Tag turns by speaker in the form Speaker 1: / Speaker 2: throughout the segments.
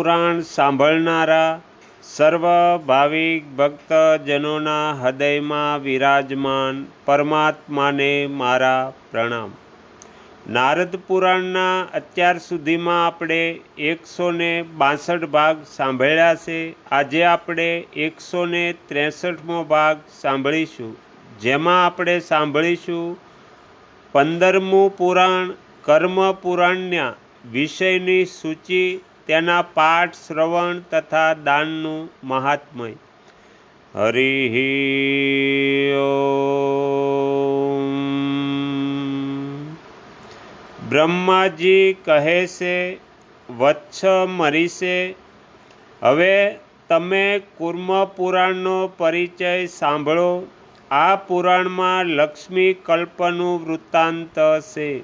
Speaker 1: પુરાણ સાંભળનારા સર્વ ભાવિક ભક્તજનોના હૃદયમાં વિરાજમાન પરમાત્માને મારા પ્રણામ. નારદ પુરાણના અત્યાર સુધીમાં આપણે એકસો ને બાસઠ ભાગ સાંભળ્યા છે. આજે આપણે એકસો ને ત્રેસઠમો ભાગ સાંભળીશું. જેમાં આપણે સાંભળીશું પંદરમું પુરાણ કર્મ પુરાણના વિષયની સૂચિ તેના પાઠ શ્રવણ તથા દાનનું મહાત્મય. હરિ બ્રહ્માજી કહે છે, વત્સ મરીશે હવે તમે કુર્મ પુરાણનો પરિચય સાંભળો. આ પુરાણમાં લક્ષ્મી કલ્પનું વૃત્તાંત છે.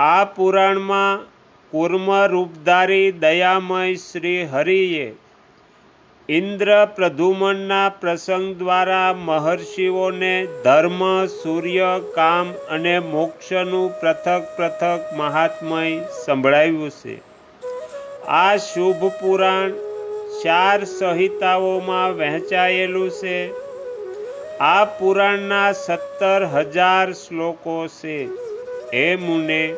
Speaker 1: આ પુરાણમાં કુર્મ રૂપધારી દયામય શ્રી હરિએ ઇન્દ્ર પ્રધુમનના પ્રસંગ દ્વારા મહર્ષિઓને ધર્મ, સૂર્ય, કામ અને મોક્ષનું પૃથક પૃથક મહાત્મય સંભળાવ્યું છે. આ શુભ પુરાણ ચાર સંહિતાઓમાં વહેંચાયેલું છે. આ પુરાણના સત્તર હજાર શ્લોકો છે. હે મુને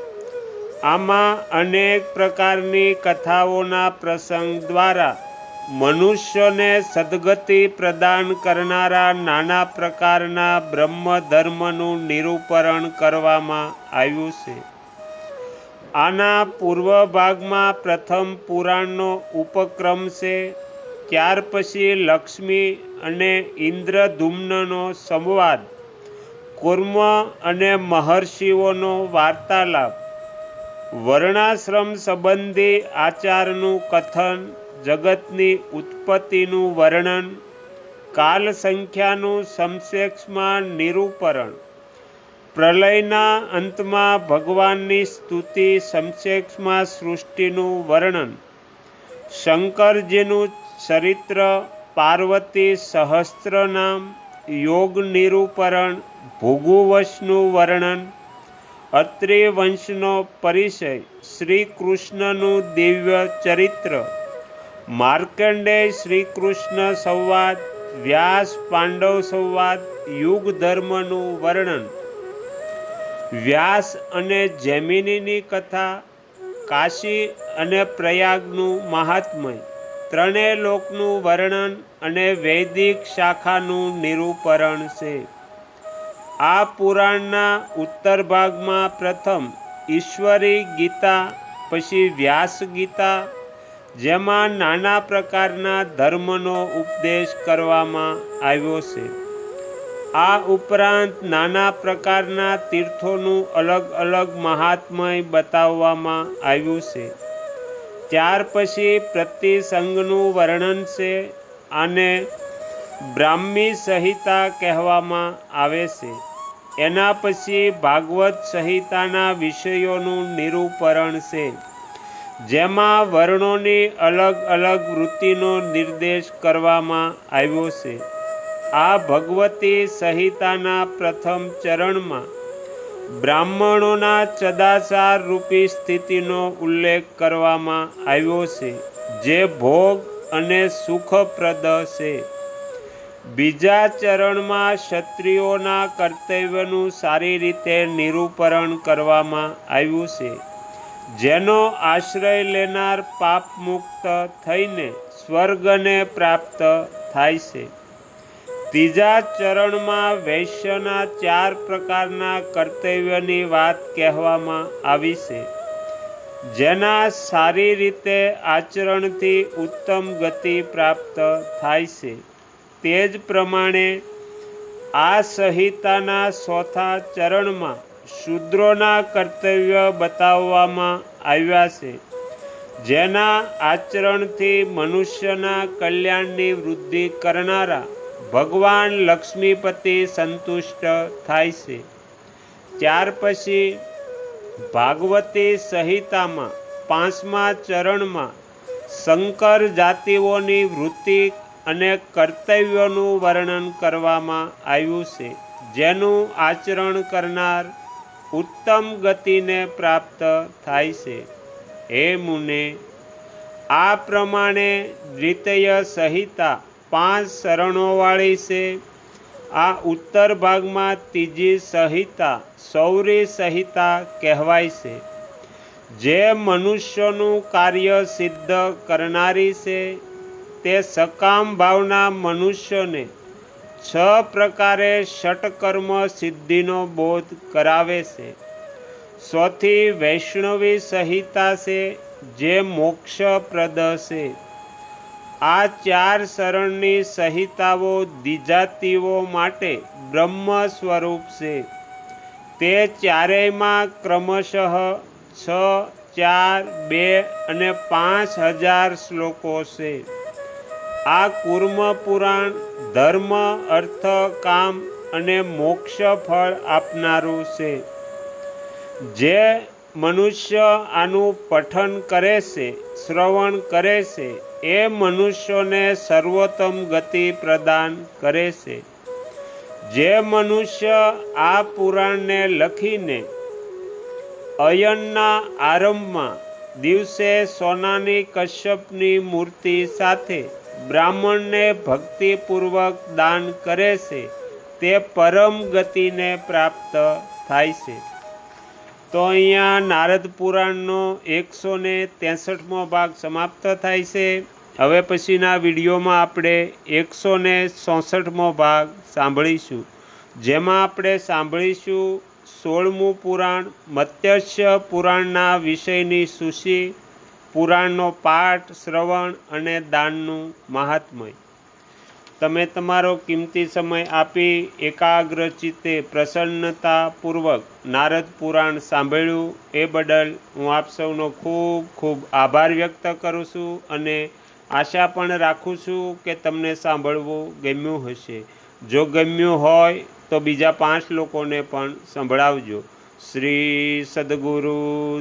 Speaker 1: આમાં અનેક પ્રકારની કથાઓના પ્રસંગ દ્વારા મનુષ્યને સદગતિ પ્રદાન કરનારા નાના પ્રકારના બ્રહ્મ ધર્મનું નિરૂપરણ કરવામાં આવ્યું છે. આના પૂર્વ ભાગમાં પ્રથમ પુરાણનો ઉપક્રમ છે, ત્યાર પછી લક્ષ્મી અને ઇન્દ્રધુમ્નનો સંવાદ, કુર્મ અને મહર્ષિઓનો વાર્તાલાપ વર્ણાશ્રમ સંબંધી આચારનું કથન, જગતની ઉત્પત્તિનું વર્ણન કાલ સંખ્યાનું સમસેક્ષમાં નિરૂપરણ. પ્રલયના અંતમાં ભગવાનની સ્તુતિ સમસેક્ષમાં સૃષ્ટિનું વર્ણન. શંકરજીનું ચરિત્ર પાર્વતી સહસ્ત્ર નામ યોગ નિરૂપરણ, ભૂગુવશનું વર્ણન. અત્રિ વંશનો પરિચય શ્રી કૃષ્ણનું દિવ્ય ચરિત્ર. માર્કંડેય શ્રી કૃષ્ણ સંવાદ, વ્યાસ પાંડવ સંવાદ, યુગ ધર્મનું વર્ણન. વ્યાસ અને જેમિનીની કથા, કાશી અને પ્રયાગનું મહાત્મય. ત્રણેય લોકનું વર્ણન અને વૈદિક શાખાનું નિરૂપરણ છે. આ પુરાણના ઉત્તર ભાગમાં પ્રથમ ઈશ્વરી ગીતા, પછી વ્યાસ ગીતા, જેમાં નાના પ્રકારના ધર્મનો ઉપદેશ કરવામાં આવ્યો છે. આ ઉપરાંત નાના પ્રકારના તીર્થોનું અલગ અલગ મહાત્મય બતાવવામાં આવ્યું છે. ત્યાર પછી પ્રતિસંગનું વર્ણન છે આને બ્રાહ્મી સંહિતા કહેવામાં આવે છે. એના પછી ભાગવત સંહિતાના વિષયોનું નિરૂપરણ છે. જેમાં વર્ણોની અલગ અલગ વૃત્તિનો નિર્દેશ કરવામાં આવ્યો છે. આ ભગવતી સંહિતાના પ્રથમ ચરણમાં બ્રાહ્મણોના ચદાચાર રૂપી સ્થિતિનો ઉલ્લેખ કરવામાં આવ્યો છે, જે ભોગ અને સુખપ્રદ છે. બીજા ચરણમાં ક્ષત્રિયોના કર્તવ્યનું સારી રીતે નિરૂપરણ કરવામાં આવ્યું છે. જેનો આશ્રય લેનાર પાપ મુક્ત થઈને સ્વર્ગને પ્રાપ્ત થાય છે. ત્રીજા ચરણમાં વૈશ્યના ચાર પ્રકારના કર્તવ્યની વાત કહેવામાં આવી છે. જેના સારી રીતે આચરણથી ઉત્તમ ગતિ પ્રાપ્ત થાય છે. તે જ પ્રમાણે આ સંહિતાના ચોથા ચરણમાં શૂદ્રોના કર્તવ્ય બતાવવામાં આવ્યા છે. જેના આચરણથી મનુષ્યના કલ્યાણની વૃદ્ધિ કરનારા ભગવાન લક્ષ્મીપતિ સંતુષ્ટ થાય છે. ત્યાર પછી ભાગવતી સંહિતામાં પાંચમા ચરણમાં શંકર જાતિઓની વૃત્તિ અને કર્તવ્યોનું વર્ણન કરવામાં આવ્યું છે. જેનું આચરણ કરનાર ઉત્તમ ગતિને પ્રાપ્ત થાય છે. હે મુને, આ પ્રમાણે દ્વિતીય સંહિતા પાંચ શરણોવાળી છે. આ ઉત્તર ભાગમાં ત્રીજી સંહિતા સૌરી સંહિતા કહેવાય છે. જે મનુષ્યનું કાર્ય સિદ્ધ કરનારી છે. તે સકામ ભાવના મનુષ્યને છ પ્રકારે ષટકર્મ સિદ્ધિનો બોધ કરાવે છે. સૌથી વૈષ્ણવી સંહિતા છે, જે મોક્ષપ્રદ છે. આ ચાર શરણની સંહિતાઓ દ્વિજાતિઓ માટે બ્રહ્મ સ્વરૂપ છે. તે ચારેયમાં ક્રમશઃ છ, ચાર, બે અને પાંચ હજાર શ્લોકો છે. આ કુર્મ પુરાણ ધર્મ, અર્થ, કામ અને મોક્ષ ફળ આપનારું છે. જે મનુષ્ય આનું પઠન કરે છે, શ્રવણ કરે છે, એ મનુષ્યોને સર્વોત્તમ ગતિ પ્રદાન કરે છે. જે મનુષ્ય આ પુરાણને લખીને અયનના આરંભમાં દિવસે સોનાની કશ્યપની મૂર્તિ સાથે બ્રાહ્મણને ભક્તિપૂર્વક દાન કરે છે, તે પરમ ગતિને પ્રાપ્ત થાય છે. તો અહીંયા નારદ પુરાણનો એકસો ને ત્રેસઠમો ભાગ સમાપ્ત થાય છે. હવે પછીના વિડીયોમાં આપણે એકસો ને ચોસઠમો ભાગ સાંભળીશું. જેમાં આપણે સાંભળીશું સોળમું પુરાણ, મત્સ્ય પુરાણના વિષયની સૂચિ પુરાણનો પાઠ, શ્રવણ અને દાનનું મહાત્મય. તમે તમારો કિંમતી સમય આપી એકાગ્રચિતે પ્રસન્નતાપૂર્વક નારદ પુરાણ સાંભળ્યું એ બદલ હું આપ સૌનો ખૂબ ખૂબ આભાર વ્યક્ત કરું છું અને આશા પણ રાખું છું કે તમને સાંભળવું ગમ્યું હશે. જો ગમ્યું હોય તો બીજા પાંચ લોકોને પણ સંભળાવજો. શ્રી સદગુરુ